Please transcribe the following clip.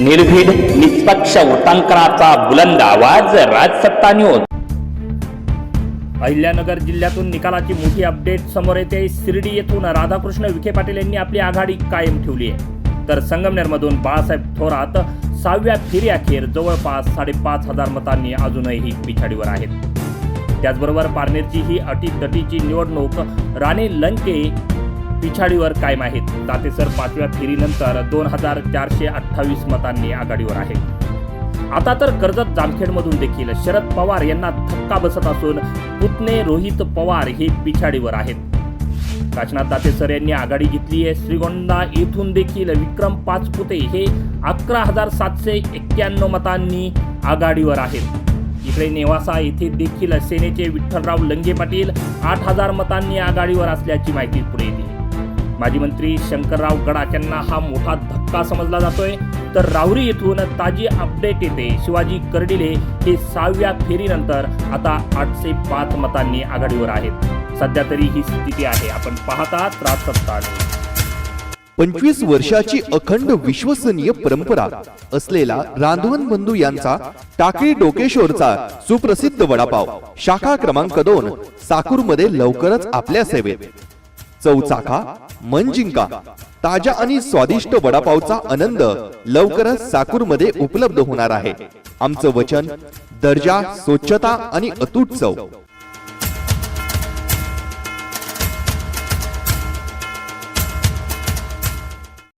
निर्भीड निष्पक्ष वृत्तांकनाचा बुलंद आवाज राजसत्ता न्यूज अहिल्यानगर जिल्ह्यातून निकालाची मोठी अपडेट समोर येते. शिर्डी येथून राधाकृष्ण विखे पाटील यांनी आपली आघाडी कायम ठेवली आहे. तर संगमनेरमधून बाळासाहेब थोरात सहाव्या फेरी अखेर जवळपास साडेपाच हजार मतांनी अजूनही पिछाडीवर आहेत. त्याचबरोबर पारनेरची ही अटीतटीची निवडणूक राणे लंके पिछाडीवर कायम आहेत. तातेसर पाचव्या फेरीनंतर दोन हजार चारशे अठ्ठावीस मतांनी आघाडीवर आहे. आता तर कर्जत जामखेडमधून देखील शरद पवार यांना धक्का बसत असून पुतणे रोहित पवार हे पिछाडीवर आहेत. काशनाथ दातेसर यांनी आघाडी घेतली आहे. श्रीगोंदा येथून देखील विक्रम पाचपुते हे अकरा हजार सातशे एक्क्याण्णव मतांनी आघाडीवर आहेत. इकडे नेवासा येथे देखील सेनेचे विठ्ठलराव लंगे पाटील आठ हजार मतांनी आघाडीवर असल्याची माहिती पुढे दिली माजी मंत्री शंकरराव गडाख यांना हा मोठा धक्का समजला जातोय. तर राहुरी येथून ताजी अपडेट येते. शिवाजी कर्डिले हे सहाव्या फेरीनंतर आता आठशे पाच मतांनी आघाडीवर आहेत. सध्या तरी ही स्थिती आहे. आपण पाहतात राजसत्ता पंचवीस वर्षाची अखंड विश्वसनीय परंपरा असलेला रांधवन बंधू यांचा टाकळी डोकेश्वरचा सुप्रसिद्ध वडापाव शाखा क्रमांक दोन साकूरमध्ये लवकरच आपल्या सेवेत. चौचाखा मन जिंका ताज्या आणि स्वादिष्ट वडापावचा आनंद लवकरच साकूरमध्ये उपलब्ध होणार आहे. आमचं वचन दर्जा स्वच्छता आणि अतूट चव.